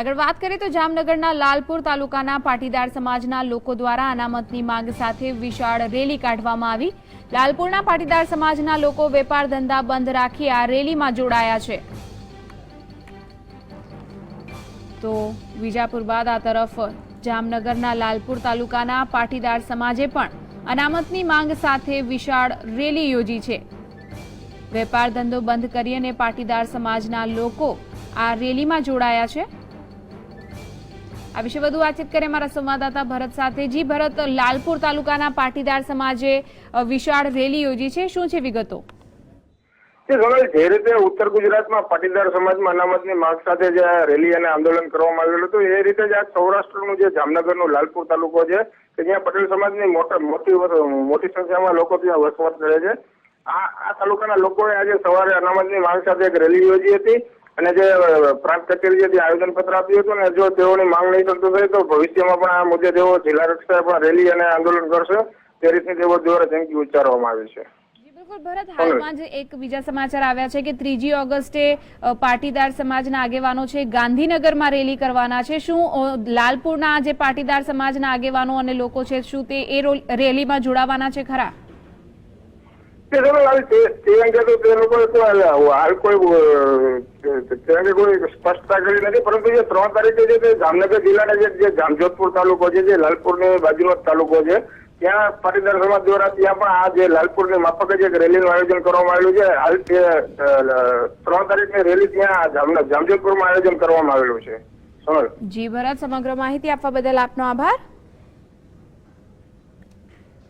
આગળ વાત કરીએ તો જામનગરના લાલપુર તાલુકાના પાટીદાર સમાજના લોકો દ્વારા અનામતની માંગ સાથે વિશાળ રેલી કાઢવામાં આવી. લાલપુરના પાટીદાર સમાજના લોકો વેપાર ધંધા બંધ રાખી આ રેલીમાં જોડાયા છે. તો વિજાપુર બાદ આ તરફ જામનગરના લાલપુર તાલુકાના પાટીદાર સમાજે પણ અનામતની માંગ સાથે વિશાળ રેલી યોજી છે. વેપાર ધંધો બંધ કરી અને પાટીદાર સમાજના લોકો આ રેલીમાં જોડાયા છે. આ વિશે વધુ વાતચીત કરીએ અમારા સંવાદદાતા ભરત સાથે. જી, ભરત, લાલપુર તાલુકાના પાટીદાર સમાજે વિશાળ રેલી યોજી છે. શું છે વિગતો? જે રીતે ઉત્તર ગુજરાતમાં પાટીદાર સમાજમાં અનામતની માંગ સાથે જે રેલી અને આંદોલન કરવામાં આવેલું હતું, એ રીતે જ આ સૌરાષ્ટ્રનું જે જામનગરનું લાલપુર તાલુકો છે, કે જ્યાં પટેલ સમાજની મોટી મોટી સંખ્યામાં લોકો ત્યાં વસવાટ કરે છે. આ આ તાલુકાના લોકોએ આજે સવારે અનામતની માંગ સાથે એક રેલી યોજી હતી. અને જે પ્રાંત કચેરીએ જે આયોજન પત્ર આપ્યું હતું ને, જો તેઓની માંગ નહીં કરતો થાય તો ભવિષ્યમાં પણ આ મુદ્દે તેઓ જિલ્લા કક્ષાએ પણ રેલી અને આંદોલન કરશે. તે રીતની તેઓ દ્વારા ધમકી ઉચ્ચારવામાં આવી છે. ભરત, હાલમાં જ એક બીજા સમાચાર આવ્યા છે કે ત્રીજી ઓગસ્ટે પાટીદાર સમાજના આગેવાનો છે ગાંધીનગરમાં રેલી કરવાના છે. શું લાલપુરના જે પાટીદાર સમાજના આગેવાનો અને લોકો છે, શું તે એ રેલીમાં જોડાવાના છે ખરા? તે ચાલો તે અંગે તો તે લોકોએ હાલ કોઈ તે અંગે કોઈ સ્પષ્ટતા કરી નથી, પરંતુ જે ત્રણ તારીખે છે તે જામનગર જિલ્લાના જે જામજોધપુર તાલુકો છે, જે લાલપુરની બાજુનો જ તાલુકો છે, ત્યાં પાટીદાર દ્વારા ત્યાં પણ આ જે લાલપુરની માફક જ એક રેલીનું આયોજન કરવામાં આવેલું છે. હાલ તે ત્રણ તારીખની રેલી ત્યાં જામ જામજોધપુરમાં આયોજન કરવામાં આવેલું છે. જી, ભરત, સમગ્ર માહિતી આપવા બદલ આપનો આભાર.